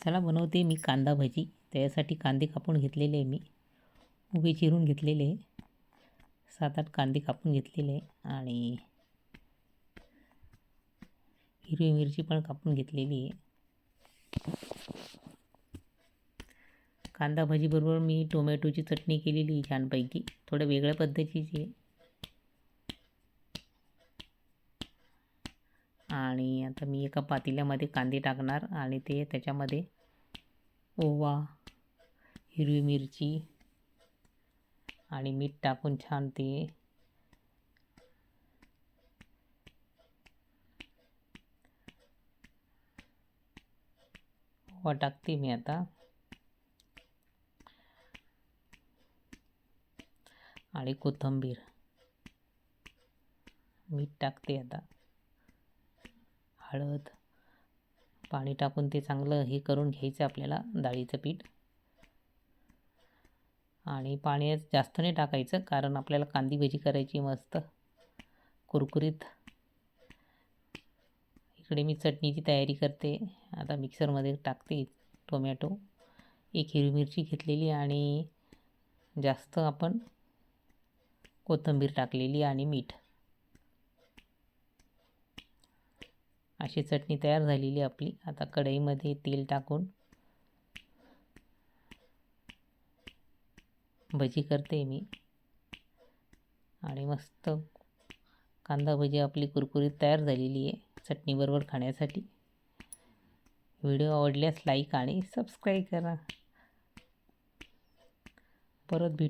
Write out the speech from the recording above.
चला बनवते मी कांदा भजी. त्यासाठी कांदे कापून घेतलेले आहे मी. उभे चिरून घेतलेले आहे. सात आठ कांदे कापून घेतलेले आहे आणि हिरवी मिरची पण कापून घेतलेली आहे. कांदा भजीबरोबर मी टोमॅटोची चटणी केलेली आहे छानपैकी. थोड्या वेगळ्या पद्धतीची आहे. आणि आता मी एका पातेल्यामध्ये कांदे टाकणार आणि ते त्याच्यामध्ये ओवा हिरवी मिरची आणि मीठ टाकून छान ते ओवा टाकते मी आता. आणि कोथिंबीर. मीठ टाकते आता. हळद पाणी टाकून ते चांगलं हे करून घ्यायचं आपल्याला डाळीचं पीठ. आणि पाणी जास्त नाही टाकायचं कारण आपल्याला कांदी भजी करायची मस्त कुरकुरीत. इकडे मी चटणीची तयारी करते. आता मिक्सरमध्ये टाकते टोमॅटो. एक हिरवी मिरची घेतलेली आणि जास्त आपण कोथिंबीर टाकलेली आणि मीठ. अशी चटणी तयार झालेली आपली. आता कढईमध्ये तेल टाकून भजी करते मी. आणि मस्त कांदा भजी आपली कुरकुरीत तयार झालेली आहे चटणीबरोबर खाण्यासाठी. व्हिडिओ आवडल्यास लाईक आणि सबस्क्राईब करा. परत भेट.